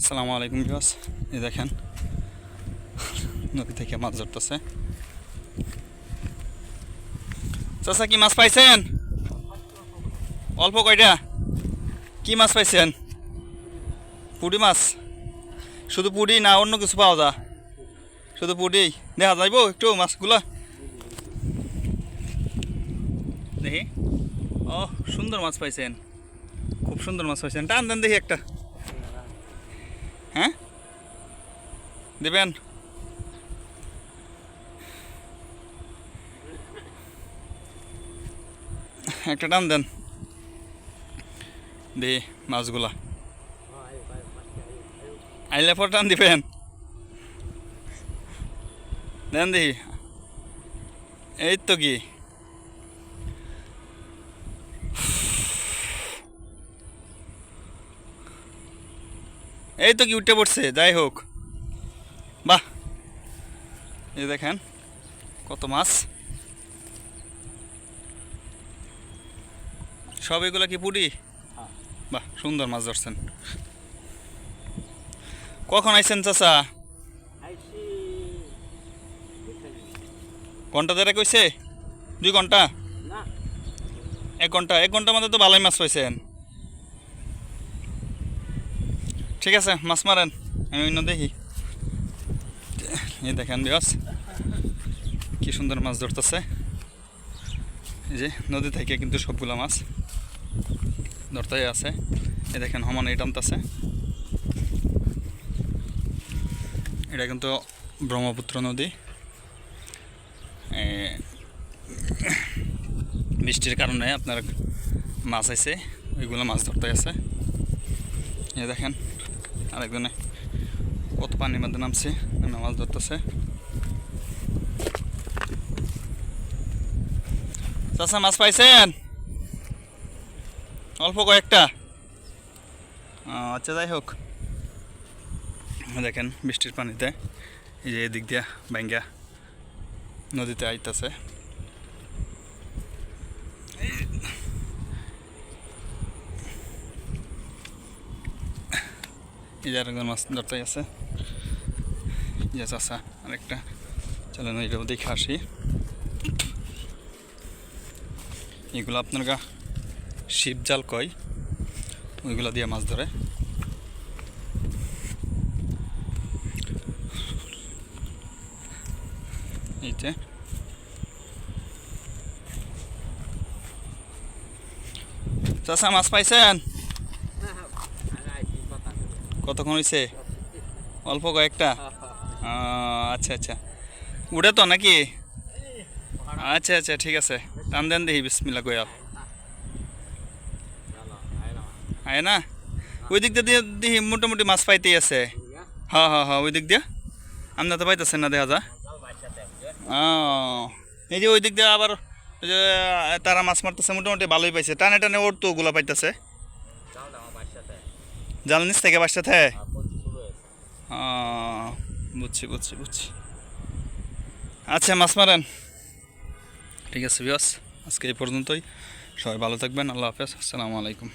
আসসালামু আলাইকুম বিবাস এই দেখেন, নদী থেকে মাছ ধরতেছে। চাচা, কি মাছ পাইছেন? অল্প কয়টা? কি মাছ পাইছেন? পুঁটি মাছ? শুধু পুঁটি না, অন্য কিছু পাওয়া যা শুধু পুঁটি? দেখা যাইব একটু মাছগুলা। দেখি। ও, সুন্দর মাছ পাইছেন। খুব সুন্দর মাছ পাইছেন। টান দেন দেখি একটা। হ্যাঁ? দেবেন? একটা টান দেন। দে, মাছগুলা। আইলে পর টান দিবেন। দেন দেখি এই তো কি? এই তো কি উঠে পড়ছে যাই হোক। বাহ। এই দেখেন কত মাছ। সব এগুলা কি পুরি বাহ সুন্দর মাছ ধরছেন। কখন আইছেন চাচা? ঘণ্টা দেড়ে কইছে দুই ঘণ্টা? এক ঘণ্টা এক ঘণ্টার মধ্যে তো ভালোই মাছ পাইছেন। ঠিক আছে মাছ মারেন আমি অন্য দেখি। এই দেখেন বিয়াস কি সুন্দর মাছ ধরতেছে। এই যে নদী থেকে কিন্তু সবগুলো মাছ ধরতেই আছে। এই দেখেন সমান এই টানতেছে। এটা কিন্তু ব্রহ্মপুত্র নদী। এ, বৃষ্টির কারণে আপনার মাছ আছে ওইগুলো মাছ ধরতে আছে। এই দেখেন আরেকজনে কত পানির মধ্যে নামছে নামে মাছ ধরতেছে। চাষা মাছ পাইছেন? অল্প কয়েকটা। আচ্ছা যাই হোক। দেখেন, বৃষ্টির পানিতে এই যে এদিক দিয়া ব্যাঙ্গা নদীতে আইতাছে। এই যে আরেকজন মাছ ধরতে এই যে চাষা আরেকটা। চলেন ওইটাও দেখে আসি। এগুলো আপনার গা শিব জাল কয়? ওইগুলো দিয়ে মাছ ধরে। এইটা চাষা, মাছ পাইছেন? কতক্ষণ হয়েছে অল্প কয়েকটা? আচ্ছা আচ্ছা। উঠে তো নাকি? আচ্ছা আচ্ছা ঠিক আছে। টান দেন দেখি বিসমিল্লা কই আয় না। ওই দিক দিয়ে দেখি, মোটামুটি মাছ পাইতেই আছে। হ্যাঁ হ্যাঁ হ্যাঁ ওই দিক দিয়ে। আমরা তো পাইতেছেন না, দেখা যা ও, এই যে ওই দিক দিয়ে আবার তারা মাছ মারতেছে, মোটামুটি ভালোই পাইছে। টানে টানে ওর তো ওগুলা পাইতেছে। জাল নিচ থেকে? বাসাতে বুঝছি বুঝছি বুঝছি। আচ্ছা মাছ মারেন। ঠিক আছে বিয়াস আজকে এই পর্যন্তই। সবাই ভালো থাকবেন, আল্লাহ হাফেজ, আসসালামু আলাইকুম।